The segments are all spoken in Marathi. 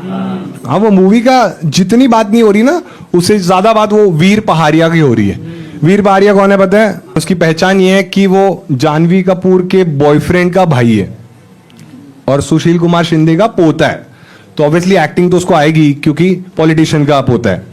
हाँ वो मूवी का जितनी बात नहीं हो रही ना, उससे ज़्यादा बात वो वीर पहाड़िया की हो रही है। वीर पहाड़िया कौन है पता है? उसकी पहचान ये है कि वो जानवी कपूर के बॉयफ्रेंड का भाई है। और सुशील कुमार शिंदे का पोता है। तो ऑब्वियसली एक्टिंग तो उसको आएगी, क्योंकि पॉलिटिशियन का पोता है।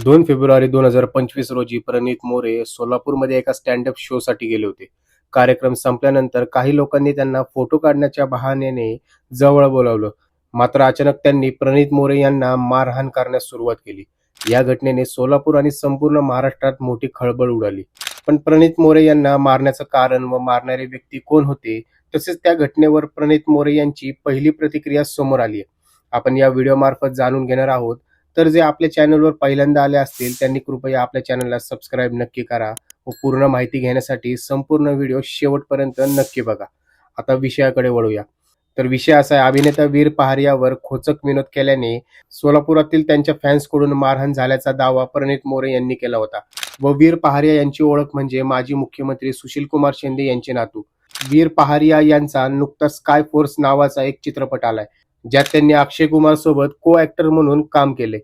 दोन फेब्रुवारी दोन हज़ार पंचवीस रोजी प्रणित मोरे सोलापूरमध्ये एका स्टँडअप शो साठी गेले होते. कार्यक्रम संपल्यानंतर काही लोकांनी त्यांना फोटो काढण्याच्या बहाण्याने जवळ बोलावलं. मात्र अचानक त्यांनी प्रणित मोरे यांना मारहाण करण्यास सुरुवात केली. या घटनेने सोलापूर आणि संपूर्ण महाराष्ट्रात मोठी खळबळ उडाली. पण प्रणित मोरे यांना मारण्याचं कारण व मारणारे व्यक्ती कोण होते तसेच त्या घटनेवर प्रणित मोरे यांची पहिली प्रतिक्रिया समोर आली आहे. आपण या व्हिडिओ मार्फत जाणून घेणार आहोत. तर जे आपल्या चॅनलवर पहिल्यांदा आले असतील त्यांनी कृपया आपल्या चॅनलला सबस्क्राईब नक्की करा. पूर्ण माहिती घेण्यासाठी संपूर्ण व्हिडिओ शेवटपर्यंत नक्की बघा. आता विषयाकडे वळूया. तर विषय असा आहे अभिनेता वीर पहारियावर खोचक विनोद केल्याने सोलापुरातील त्यांच्या फॅन्सकडून मारहाण झाल्याचा दावा प्रणित मोरे यांनी केला होता. व वीर पहारिया यांची ओळख म्हणजे माजी मुख्यमंत्री सुशील कुमार शिंदे यांचे नातू. वीर पहारिया यांचा नुकताच स्काय फोर्स नावाचा एक चित्रपट आलाय ज्यात त्यांनी अक्षय कुमार सोबत को ऍक्टर म्हणून काम केले.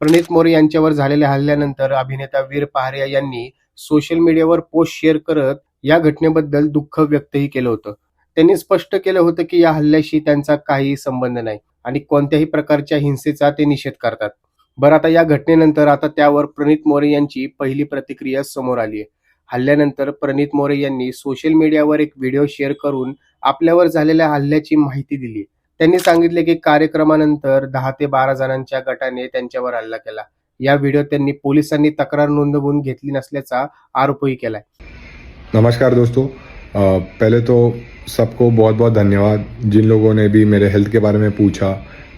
प्रणित मोरे यांच्यावर झालेल्या हल्ल्यानंतर अभिनेता वीर पहारिया यांनी सोशल मीडियावर पोस्ट शेअर करत या घटनेबद्दल दुःख व्यक्तही केलं होतं. त्यांनी स्पष्ट केलं होतं की या हल्ल्याशी त्यांचा काही संबंध नाही आणि कोणत्याही प्रकारच्या हिंसेचा ते निषेध करतात. बरं आता या घटनेनंतर आता त्यावर प्रणित मोरे यांची पहिली प्रतिक्रिया समोर आली आहे. हल्ल्यानंतर प्रणित मोरे यांनी सोशल मीडियावर एक व्हिडिओ शेअर करून आपल्यावर झालेल्या हल्ल्याची माहिती दिली. त्यांनी सांगितले की कार्यक्रमानंतर दहा ते बारा जणांच्या गटाने त्यांच्यावर हल्ला केला. या व्हिडिओ त्यांनी पोलिसांनी तक्रार नोंदवून घेतली नसल्याचा आरोपही केलाय. नमस्कार दोस्तों. पहले तो सबको बहुत बहुत धन्यवाद. जिन लोगों ने भी मेरे हेल्थ के बारे में पूछा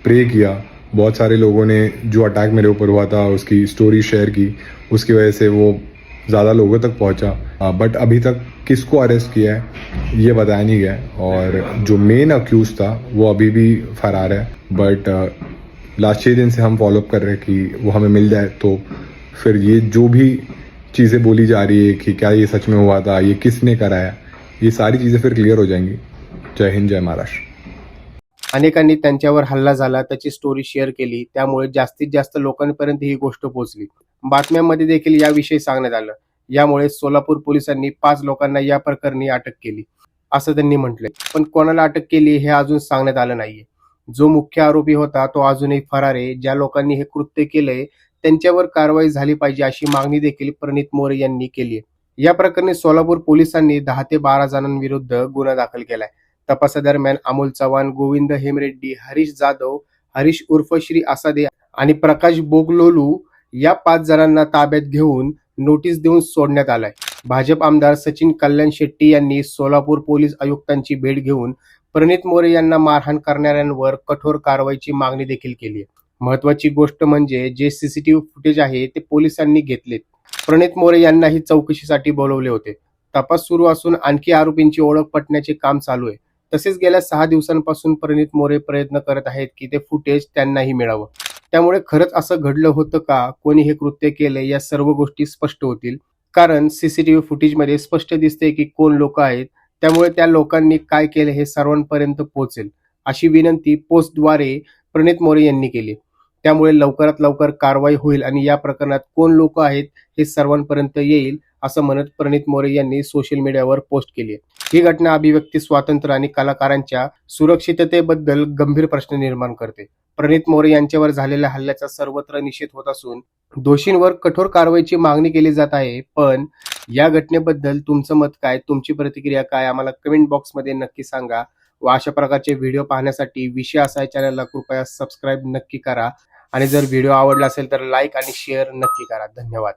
प्रे किया बहुत सारे लोगों ने जो अटैक मेरे ऊपर हुआ था उसकी स्टोरी शेयर की उसकी वजह से वो ज़्यादा लोगों तक पहुंचा। बट अभी तक किसको अरेस्ट किया है ये बताया नहीं गया और जो मेन अक्यूज था वो अभी भी फरार है। बट लास्ट छः दिन से हम फॉलोअप कर रहे हैं कि वो हमें मिल जाए तो फिर ये जो भी चीज़ें बोली जा रही है कि क्या ये सच में हुआ था ये किसने कराया ये सारी चीज़ें फिर क्लियर हो जाएंगी। जय हिंद जय महाराष्ट्र। अनेकांनी त्यांच्यावर हल्ला झाला त्याची स्टोरी शेअर केली त्यामुळे जास्तीत जास्त लोकांपर्यंत ही गोष्ट पोहोचली. बातम्यांमध्ये देखील याविषयी सांगण्यात आलं. यामुळे सोलापूर पोलिसांनी पाच लोकांना या प्रकरणी अटक केली. असं त्यांनी म्हटलंय. पण कोणाला अटक केली हे अजून सांगण्यात आलं नाहीये. जो मुख्य आरोपी होता तो अजूनही फरार आहे. ज्या लोकांनी हे कृत्य केलंय त्यांच्यावर कारवाई झाली पाहिजे अशी मागणी देखील प्रणित मोरे यांनी केली या प्रकरणी सोलापूर पोलिसांनी दहा ते बारा जणांविरुद्ध गुन्हा दाखल केलाय. तपासादरम्यान अमोल चव्हाण गोविंद हेमरेड्डी हरीश जाधव हरीश उर्फ श्री आसादे आणि प्रकाश बोगलोलू या पाच जणांना ताब्यात घेऊन नोटीस देऊन सोडण्यात आलाय. भाजप आमदार सचिन कल्याण शेट्टी यांनी सोलापूर पोलीस आयुक्तांची भेट घेऊन प्रणित मोरे यांना मारहाण करणाऱ्यांवर कठोर कारवाईची मागणी देखील केली आहे. महत्वाची गोष्ट म्हणजे जे सीसीटीव्ही फुटेज आहे ते पोलिसांनी घेतलेत. प्रणित मोरे यांनाही चौकशीसाठी बोलवले होते. तपास सुरू असून आणखी आरोपींची ओळख पटण्याचे काम चालू आहे. तसेच गेल्या सहा दिवसांपासून प्रणित मोरे प्रयत्न करत आहेत की ते फुटेज त्यांनाही मिळावं. त्यामुळे खरंच असं घडलं होतं का? कोणी हे कृत्य केले? या सर्व गोष्टी स्पष्ट होतील. कारण सीसीटीव्ही फुटेजमध्ये स्पष्ट दिसते की कोण लोक आहेत? त्यामुळे त्या लोकांनी काय केले हे सर्वांपर्यंत पोहोचेल अशी विनंती पोस्टद्वारे प्रणित मोरे यांनी केली. त्यामुळे लवकरात लवकर कारवाई होईल आणि या प्रकरणात कोण लोक आहेत हे सर्वांपर्यंत येईल असं म्हणत प्रणित मोरे यांनी सोशल मीडियावर पोस्ट केली. ही घटना अभिव्यक्ती स्वातंत्र्य आणि कलाकारांच्या सुरक्षिततेबद्दल गंभीर प्रश्न निर्माण करते. प्रणित मोरे यांच्यावर झालेल्या हल्ल्याचा सर्वत्र निषेध होत असून दोषींवर कठोर कारवाईची मागणी केली जात आहे पण या घटनेबद्दल तुमचं मत काय? तुमची प्रतिक्रिया काय? आम्हाला कमेंट बॉक्समध्ये नक्की सांगा. व अशा प्रकारचे व्हिडिओ पाहण्यासाठी विषय असा या चॅनलला कृपया सबस्क्राईब नक्की करा. आणि जर व्हिडिओ आवडला असेल तर लाईक आणि शेअर नक्की करा. धन्यवाद.